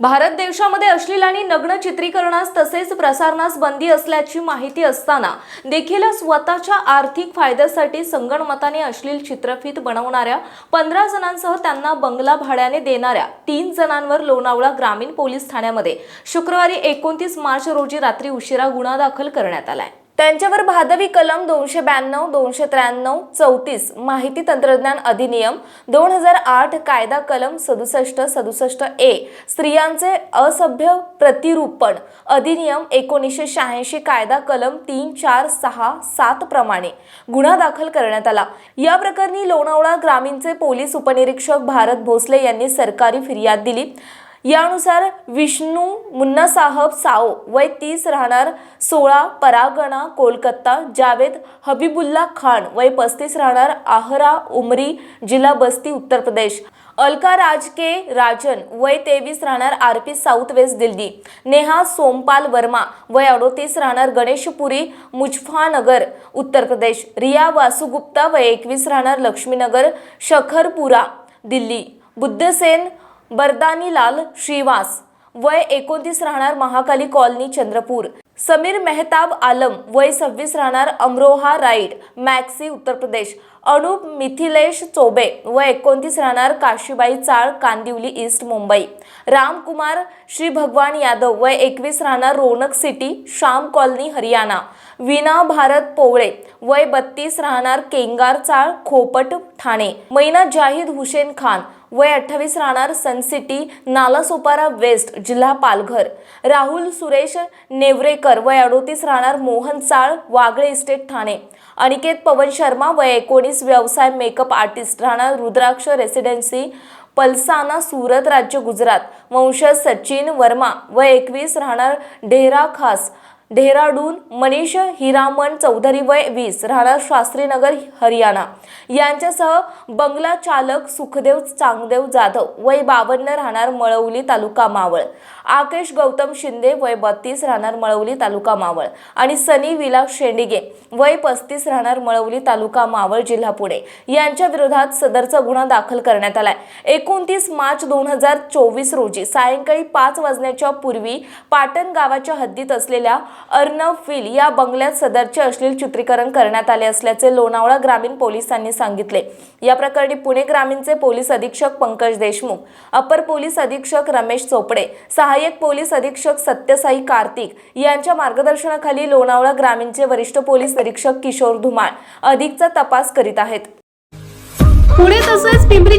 भारत देशामध्ये अश्लील आणि नग्न चित्रीकरणास तसेच प्रसारणास बंदी असल्याची माहिती असताना देखील स्वतःच्या आर्थिक फायद्यासाठी संगणमताने अश्लील चित्रफित बनवणाऱ्या पंधरा जणांसह त्यांना बंगला भाड्याने देणाऱ्या तीन जणांवर लोणावळा ग्रामीण पोलीस ठाण्यामध्ये शुक्रवारी एकोणतीस मार्च रोजी रात्री उशिरा गुन्हा दाखल करण्यात आलाय. त्यांच्यावर भादवी कलम दोनशे ब्याण्णव दोनशे त्र्याण्णव चौतीस माहिती तंत्रज्ञान अधिनियम दोन हजार आठ कायदा कलम सदुसष्ट सदुसष्ट ए स्त्रियांचे असभ्य प्रतिरूपण अधिनियम एकोणीसशे शहाऐंशी कायदा कलम तीन चार सहा सात प्रमाणे गुन्हा दाखल करण्यात आला. या प्रकरणी लोणावळा ग्रामीणचे पोलीस उपनिरीक्षक भारत भोसले यांनी सरकारी फिर्याद दिली. यानुसार विष्णू मुन्ना साहब साओ वय तीस राहणार सोळा परागणा कोलकाता जावेद हबीबुल्ला खान वय पस्तीस राहणार आहरा उमरी जिल्हा बस्ती उत्तर प्रदेश. अलका राज के राजन वय तेवीस राहणार R P south west Delhi. Neha Sompal Verma वय अडोतीस राहणार गणेशपुरी मुजफानगर उत्तर प्रदेश. रिया वासुगुप्ता वय एकवीस राहणार लक्ष्मीनगर शखरपुरा दिल्ली. बुद्धसेन बरदानीलाल श्रीवास. वय एकोणतीस राहणार महाकाली कॉलनी चंद्रपूर. समीर मेहताब आलम वय सव्वीस राहणार अमरोहा राईड मॅक्सी उत्तर प्रदेश. अनुप मिथिलेश चोबे वय एकोणतीस राहणार काशीबाई चाळ कांदिवली ईस्ट मुंबई. रामकुमार श्री भगवान यादव वय एकवीस राहणार रोनक सिटी श्याम कॉलनी हरियाणा. विना भारत पोवळे वय बत्तीस राहणार केंगार चाळ खोपट ठाणे. मैना जाहिद हुसेन खान वय अठ्ठावीस राहणार सन सिटी नालासोपारा वेस्ट जिल्हा पालघर. राहुल सुरेश नेवरेकर वय अडोतीस राहणार मोहन चाळ वागळे इस्टेट ठाणे. अनिकेत पवन शर्मा वय एकोणीस व्यवसाय मेकअप आर्टिस्ट राहणार रुद्राक्ष रेसिडेन्सी पलसाना सुरत राज्य गुजरात. वंशज सचिन वर्मा वय एकवीस राहणार डेहरा खास. डेहराडून मनीष हिरामण चौधरी वय वीस राहणार शास्त्रीनगर हरियाणा. यांच्यासह बंगला चालक सुखदेव चांगदेव जाधव वय बावन्न राहणार मळवली तालुका मावळ. आकेश गौतम शिंदे वय बत्तीस राहणार मळवली तालुका मावळ. आणि सनी विलास शेंडिगे वय पस्तीस राहणार मळवली तालुका मावळ जिल्हा पुणे. यांच्या विरोधात सदरचा गुन्हा दाखल करण्यात आलाय. एकोणतीस मार्च दोन हजार चोवीस रोजी सायंकाळी पाच वाजण्याच्या पूर्वी पाटण गावाच्या हद्दीत असलेल्या अर्नव फिल या बंगल्यात सदरचे अश्लील चित्रीकरण करण्यात आले असल्याचे लोणावळा ग्रामीण पोलिसांनी सांगितले. या प्रकरणी पुणे ग्रामीणचे पोलीस अधीक्षक पंकज देशमुख अपर पोलीस अधीक्षक रमेश चोपडे सहाय्यक पोलीस अधीक्षक सत्यसाई कार्तिक यांच्या मार्गदर्शनाखाली लोणावळा ग्रामीणचे वरिष्ठ पोलीस निरीक्षक किशोर धुमाळ अधिकचा तपास करीत आहेत. पुणे तसेच पिंपरी